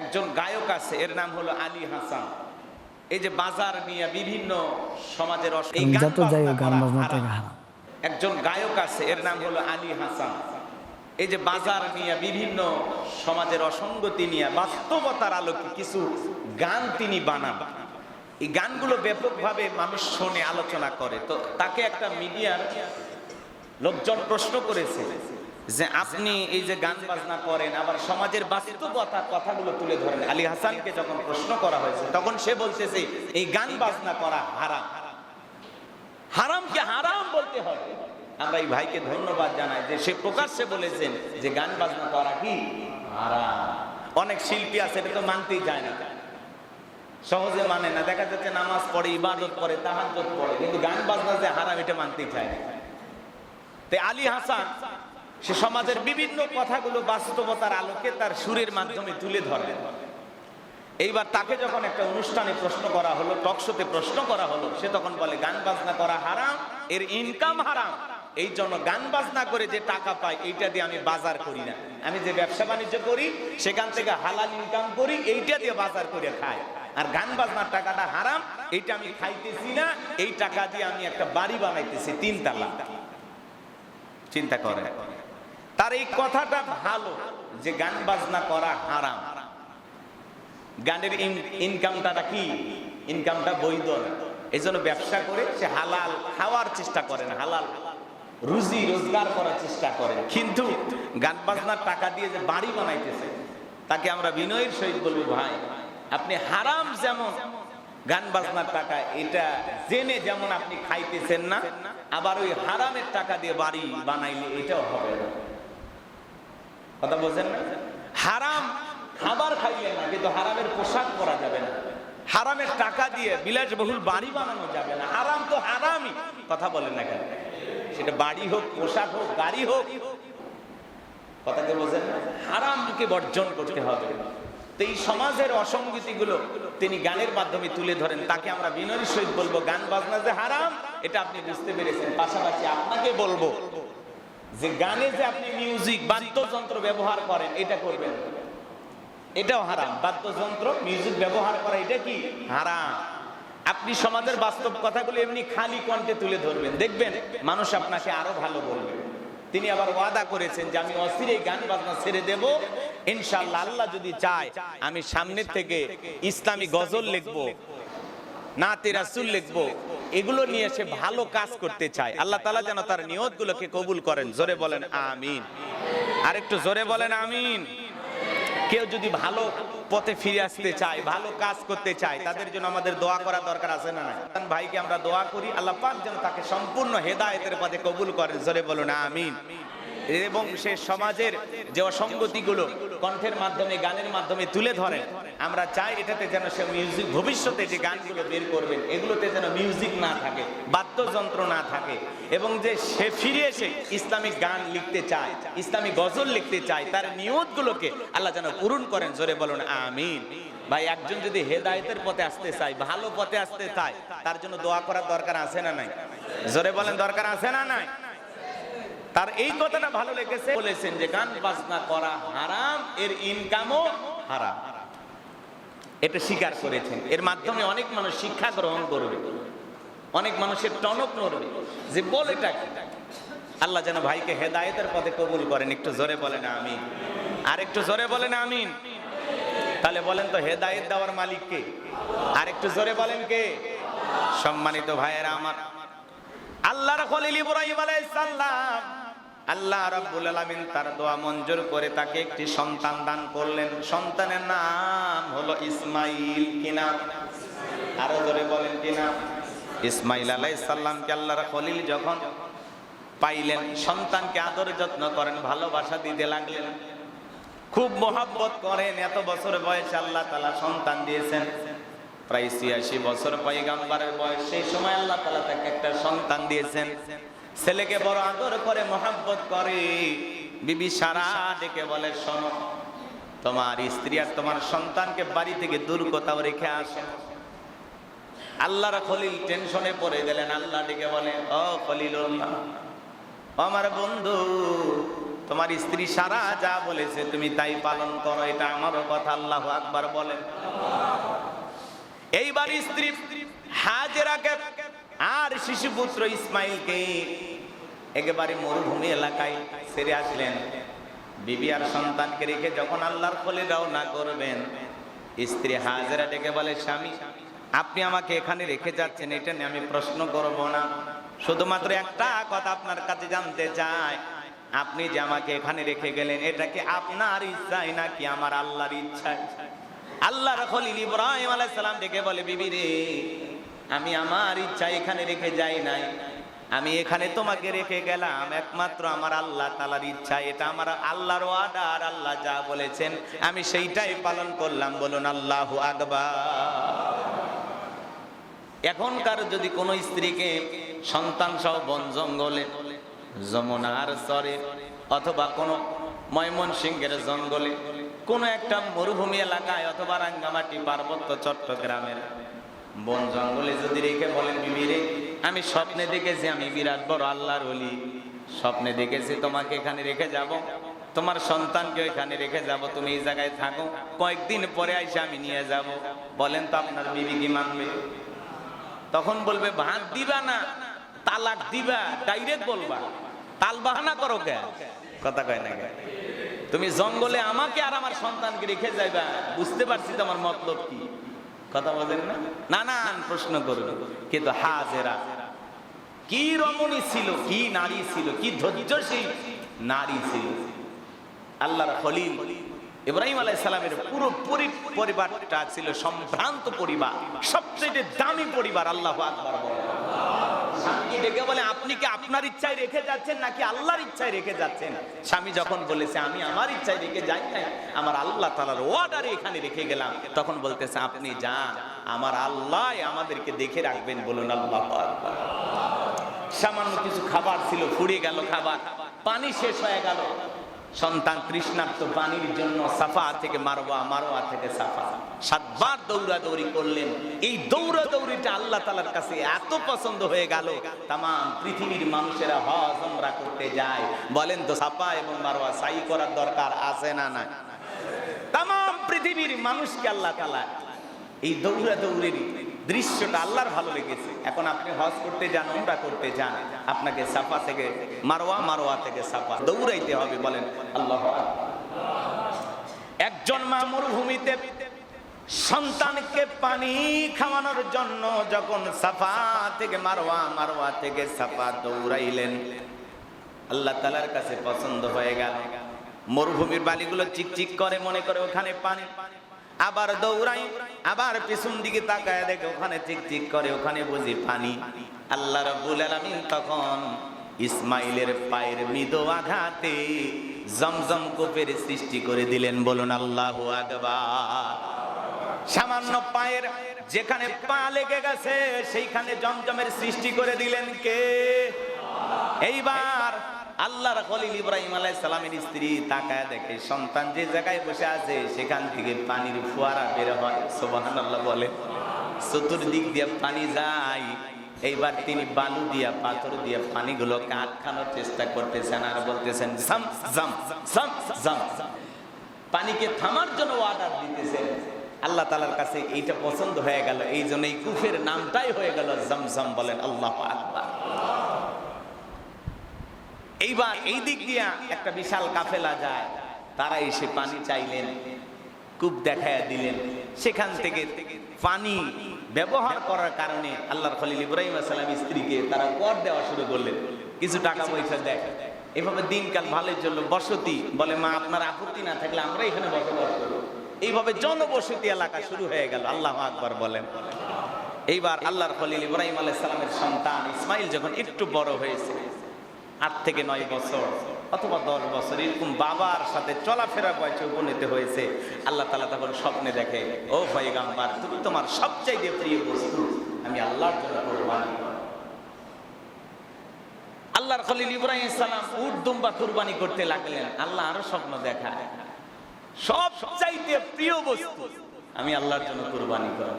একজন গায়ক আছে এর নাম হলো আলী হাসান। এই যে বাজার নিয়ে বিভিন্ন সমাজের যত যাই গান বাজনা। একজন গায়ক আছে এর নাম হলো আলী হাসান। এই যে বাজার নিয়ে বিভিন্ন সমাজের অসঙ্গতি নিয়ে বাস্তবতার আলোকে কিছু গান তিনি বানান। এই গানগুলো ব্যাপকভাবে মানুষ শোনে আলোচনা করে। তো তাকে একটা মিডিয়ার লোকজন প্রশ্ন করেছে যে আপনি এই যে গান বাজনা করেন, আবার সমাজের বাস্তবতা কথাগুলো তুলে ধরেন। আলী হাসানকে যখন প্রশ্ন করা হয়েছে, তখন সে বলতেছে, এই গান বাজনা করা হারাম। হারামকে হারাম বলতে হবে আমরা এই ভাইকে ধন্যবাদ জানাই যে সে প্রকাশ্যে বলেছেন যে গান বাজনা করা কি? হারাম। অনেক শিল্পী আছে, এটা তো মানতেই যায় না। সহজে মানে না। দেখা যাচ্ছে নামাজ পড়ে, ইবাদত পড়ে, তাহাজ্জুদ পড়ে, কিন্তু গান বাজনা যে হারাম, এটা মানতেই চায় না। তাই আলী হাসান সে সমাজের বিভিন্ন কথাগুলো বাস্তবতার আলোকে তার সুরের মাধ্যমে তুলে ধরে এইবার তাকে যখন একটা অনুষ্ঠানে প্রশ্ন করা হলো টকশোতে প্রশ্ন করা হলো, সে তখন বলে, গান বাজনা করা হারাম, এর ইনকাম হারাম। এই জন্য গান বাজনা করে যে টাকা পাই এইটা দিয়ে আমি বাজার করি না। আমি যে ব্যবসা বাণিজ্য করি, সেখান থেকে হালাল ইনকাম করি, এইটা দিয়ে বাজার করে খাই। আর গান বাজনার টাকাটা হারাম, এইটা আমি খাইতেছি না, এই টাকা দিয়ে আমি একটা বাড়ি বানাইতেছি তিন তালা চিন্তা করে তার এই কথাটা ভালো যে গান বাজনা করা হারাম। গানের ইনকামটা কি? ইনকামটা বৈধ এই জন্য ব্যবসা করে সে হালাল খাওয়ার চেষ্টা করেন, হালাল। রুজি রোজগার করার চেষ্টা করেন। কিন্তু গান বাজনার টাকা দিয়ে যে বাড়ি বানাইতেছে, তাকে আমরা বিনয়ের সহিত বলব, ভাই, আপনি হারাম যেমন গান বাজনার টাকা, এটা জেনে যেমন আপনি খাইতেছেন না, আবার ওই হারামের টাকা দিয়ে বাড়ি বানাইলে এটাও হবে না। কথা বলছেন না? হারাম খাবার খাইলেন না, কিন্তু হারামের পোশাক পরা যাবে না। হারামের টাকা দিয়ে বিলাসবহুল বাড়ি বানানো যাবে না। হারাম তো হারামই। কথা বলেন না কেন? সেটা বাড়ি হোক, পোশাক হোক, গাড়ি হোক। কথাকে বোঝেন হারামকে বর্জন করতে হবে। তো এই সমাজের অসঙ্গতিগুলো তিনি গানের মাধ্যমে তুলে ধরেন। তাকে আমরা বিনয়ের সহিত বলব, গান বাজনা যে হারাম, এটা আপনি বুঝতে পেরেছেন। পাশাপাশি আপনাকে বলব যে গানে যে আপনি মিউজিক বাদ্যযন্ত্র ব্যবহার করেন, এটা করবেন। এটাও হারাম। বাদ্যযন্ত্র মিউজিক ব্যবহার করা, এটা কি? হারাম। আপনি সমাজের বাস্তব কথাগুলো এমনি খালি কণ্ঠে তুলে ধরবেন। দেখবেন, মানুষ আপনাকে আরও ভালো বলবে। তিনি আবার ওয়াদা করেছেন যে, আমি অস্থির, এই গান বাজনা ছেড়ে দেব। ইনশাআল্লাহ আল্লাহ যদি চায়, আমি সামনের থেকে ইসলামী গজল লিখব, নাতে রাসুল লিখব এগুলো নিয়ে সে ভালো কাজ করতে চায়। আল্লাহ তালা যেন তার নিয়তগুলোকে কবুল করেন। জোরে বলেন, আমিন। আর একটু জোরে বলেন, আমিন। কেউ যদি ভালো পথে ফিরে আসতে চায়, ভালো কাজ করতে চায়, তাদের জন্য আমাদের দোয়া করা দরকার আছে না ভাইকে আমরা দোয়া করি, আল্লাহ পাক যেন তাকে সম্পূর্ণ হেদায়েতের পথে কবুল করেন। জোরে বলুন, আমিন। এবং সে সমাজের যে অসঙ্গতিগুলো কণ্ঠের মাধ্যমে, গানের মাধ্যমে তুলে ধরেন, আমরা চাই এটাতে যেন সে মিউজিক ভবিষ্যতে যে গানগুলো বের করবেন, এগুলোতে যেন মিউজিক না থাকে, বাদ্যযন্ত্র না থাকে, এবং যে সে ফিরে এসে ইসলামিক গান লিখতে চায়, ইসলামিক গজল লিখতে চায়, তার নিয়তগুলোকে আল্লাহ যেন পূরণ করেন, জোরে বলুন, আমিন। ভাই, একজন যদি হেদায়েতের পথে আসতে চায়, ভালো পথে আসতে চায়, তার জন্য দোয়া করার দরকার আছে না নাই? জোরে বলেন, দরকার আছে না নাই? তার এই কথাটা ভালো লেগেছে। বলেছেন যে গান বাজনা করা হারাম এর ইনকামও হারাম। এটা স্বীকার করেছেন। এর মাধ্যমে অনেক মানুষ শিক্ষা গ্রহণ করবে। অনেক মানুষের টনক নড়বে। যে বল কি? আল্লাহ যেন ভাইকে হেদায়েতের পথে কবুল করেন। একটু জোরে বলেন আমিন। আর একটু জোরে বলেন আমিন। তাহলে বলেন তো হেদায়েত দেওয়ার মালিক কে? আর একটু জোরে বলেন কে? সম্মানিত ভাইয়েরা আমার। আল্লাহর খলিল ইব্রাহিম আলাইহিস সালাম আল্লাহ রাব্বুল আলামিন তার দোয়া মঞ্জুর করে তাকে একটি সন্তান দান করলেন। সন্তানের নাম হলো ইসমাইল। কিনা আরও ধরে বলেন কিনা ইসমাইল আলাইহিস সালামকে আল্লাহর খলিল যখন পাইলেন, সন্তানকে আদর যত্ন করেন, ভালোবাসা দিতে লাগলেন, খুব মোহাব্বত করেন, এত বছর বয়সে আল্লাহ তালা সন্তান দিয়েছেন। প্রায় ছিয়াশি বছর পয়গাম্বারের বয়স, সেই সময় আল্লাহ তালা তাকে একটা সন্তান দিয়েছেন। ছেলেকে বড় আদর করে, মোহাব্বত করে। বিবি সারা ডেকে বলে, শোনো, তোমার স্ত্রী আর তোমার সন্তানকে বাড়ি থেকে দূর কোথাও রেখে আসে। আল্লাহর খলিল টেনশনে পড়ে গেলেন। আল্লাহ ডেকে বলে, ও খলিল আমার বন্ধু, তোমার স্ত্রী সারা যা বলেছে তুমি তাই পালন করো, এটা আমারও কথা আল্লাহ আকবার বলেন। এইবার স্ত্রী হাজেরাকে আর শিশুপুত্র ইসমাইলকে একেবারে মরুভূমি এলাকায় ছেড়ে আসলেন। বিবি আর সন্তানকে রেখে যখন আল্লাহর ফলে রওনা করবেন, স্ত্রী হাজেরা ডেকে বলে, স্বামী, আপনি আমাকে এখানে রেখে যাচ্ছেন, এটা নিয়ে আমি প্রশ্ন করব না। শুধুমাত্র একটা কথা আপনার কাছে জানতে চাই। আপনি যে আমাকে এখানে রেখে গেলেন, এটা কি আপনার ইচ্ছাই নাকি আমার আল্লাহর ইচ্ছায় আল্লাহর খলিল ইব্রাহিম আলাইহিস সালাম ডেকে বলে, বিবি রে আমি আমার ইচ্ছা এখানে রেখে যাই নাই। আমি এখানে তোমাকে রেখে গেলাম, একমাত্র আমার আল্লাহ তালার ইচ্ছা, এটা আমার আল্লাহর ওয়াদার আল্লাহ যা বলেছেন, আমি সেইটাই পালন করলাম, বলুন আল্লাহ আকবার। এখনকার যদি কোনো স্ত্রীকে সন্তান সহ বন জঙ্গলে যমুনার চরে অথবা কোনো ময়মন সিংহের জঙ্গলে, কোনো একটা মরুভূমি এলাকায় অথবা রাঙ্গামাটি পার্বত্য চট্টগ্রামের বন জঙ্গলে যদি রেখে বলেন বিবিরে আমি স্বপ্নে দেখেছি আমি বিরাট বড় আল্লাহর অলি স্বপ্নে দেখেছি তোমাকে এখানে রেখে যাব। তোমার সন্তানকে এখানে রেখে যাব। তুমি এই জায়গায় থাকো। কয়েকদিন পরে আইসে আমি নিয়ে যাব। বলেন তো আপনার বিবি কি মানবে? তখন বলবে, ভাত দিবা না, তালাক দিবা, ডাইরেক্ট বলবা। তাল বাহানা করো কে? কথা কয় না কে তুমি জঙ্গলে আমাকে আর আমার সন্তানকে রেখে যাইবা। বুঝতে পারছি তোমার মতলব কি। কথা বলেন না? নানান প্রশ্ন করবে কিন্তু হাজেরা, কি রমণী ছিল, কি নারী ছিল, কি ধৈর্যশীল নারী ছিল? আল্লাহর খলিল ইব্রাহিম আলাই সালামের পরি- পরিবারটা ছিল সম্ভ্রান্ত পরিবার, সবচেয়ে দামি পরিবার, আল্লাহ আকবার বলেন। স্বামীকে ডেকে বলে, আপনি কি আপনার ইচ্ছায় রেখে যাচ্ছেন নাকি আল্লাহর ইচ্ছায় রেখে যাচ্ছেন? স্বামী যখন বলেছে, আমি আমার ইচ্ছায় রেখে যাই নাই, আমার আল্লাহ তালার ওয়ার্ডারে এখানে রেখে গেলাম। তখন বলতেছে, আপনি যান, আমার আল্লাহ আমাদেরকে দেখে রাখবেন বলুন আল্লাহ সামান্য কিছু খাবার ছিল ফুড়ে গেল খাবার, পানি শেষ হয়ে গেল। সন্তান তৃষ্ণার্ত পানির জন্য সাফা থেকে মারোয়া মারোয়া থেকে সাফা। সাতবার দৌড়াদৌড়ি করলেন। এই দৌড়াদৌড়িটা আল্লাহ তালার কাছে এত পছন্দ হয়ে গেল। তাম পৃথিবীর মানুষেরা হজ আমরা করতে যায়। বলেন তো সাফা এবং মারোয়া সাই করার দরকার আছে না না তাম পৃথিবীর মানুষকে আল্লাহ তালা এই দৌড়া দৌড়েরই দৃশ্যটা আল্লাহর ভালো লেগেছে। এখন আপনি হজ করতে যান, উমরা করতে যান, আপনাকে সাফা থেকে মারোয়া মারোয়া থেকে সাফা। দৌড়াইতে হবে, বলেন, আল্লাহ একজন মা মরুভূমিতে সন্তানকে পানি খাওয়ানোর জন্য যখন সাফা থেকে মারোয়া মারোয়া থেকে সাফা দৌড়াইলেন, আল্লাহ তালার কাছে পছন্দ হয়ে গেল। মরুভূমির বালিগুলো চিকচিক করে, মনে করে ওখানে পানি আবার দৌড়াই, আবার পিছন দিকে তাকায় দেখে ওখানে চিকচিক করে, ওখানে বুঝি পানি। আল্লাহ রাব্বুল আলামিন তখন ইসমাইলের পায়ের মৃদু আঘাতে জমজম কোপের সৃষ্টি করে দিলেন, বলুন, আল্লাহু আকবার। সামান্য পায়ের যেখানে পা লেগে গেছে, সেইখানে জমজমের সৃষ্টি করে দিলেন কে? এইবার আল্লাহর খলিল ইব্রাহিম আলাইহিস সালামের স্ত্রী তাকায় দেখে, সন্তান যে জায়গায় বসে আছে, সেখান থেকে পানির ফোয়ারা বের হয়। সুবহানাল্লাহ বলে চতুর্দিক দিয়ে পানি যায়। এইবার তিনি বালু দিয়া, পাথর দিয়া পানিগুলোকে আটকানোর চেষ্টা করতেছেন আর বলতেছেন, জাম জাম জাম জাম। পানিকে থামার জন্য অর্ডার দিতেছেন। আল্লাহ তালার কাছে এইটা পছন্দ হয়ে গেল। এই জন্য এই কুফের নামটাই হয়ে গেল জমজম বলেন। আল্লাহ আকবার। এইবার এই দিক দিয়া একটা বিশাল কাফেলা যায়। তারা এসে পানি চাইলেন, কূপ দেখায়া দিলেন। সেখান থেকে পানি ব্যবহার করার কারণে আল্লাহর খলিল ইব্রাহিম সালাম স্ত্রীকে তারা কর দেওয়া শুরু করলেন। কিছু টাকা পয়সা দেয়। এভাবে দিনকাল ভালোই জন্য বসতি বলে, মা, আপনার আপত্তি না থাকলে আমরা এখানে বসবাস করব। এইভাবে জনবসতি এলাকা শুরু হয়ে গেল, আল্লাহ আকবার বলেন। এইবার আল্লাহর খলিল ইব্রাহিম আলাইহিস সালামের সন্তান ইসমাইল যখন একটু বড় হয়েছে আট থেকে নয় বছর অথবা দশ বছর, এরকম বাবার সাথে চলাফেরা বয়সে উপনীত হয়েছে। আল্লাহ তালা তখন স্বপ্নে দেখে, ও ভাই গাম্বার তুমি তোমার সবচাইতে প্রিয় বস্তু, আমি আল্লাহর জন্য কোরবানি আল্লাহর খলিল ইব্রাহিম সালাম উট দুম্বা কুরবানি করতে লাগলেন। আল্লাহ আরও স্বপ্ন দেখায় সব চাইতে প্রিয় বস্তু, আমি আল্লাহর জন্য কুরবানি করব।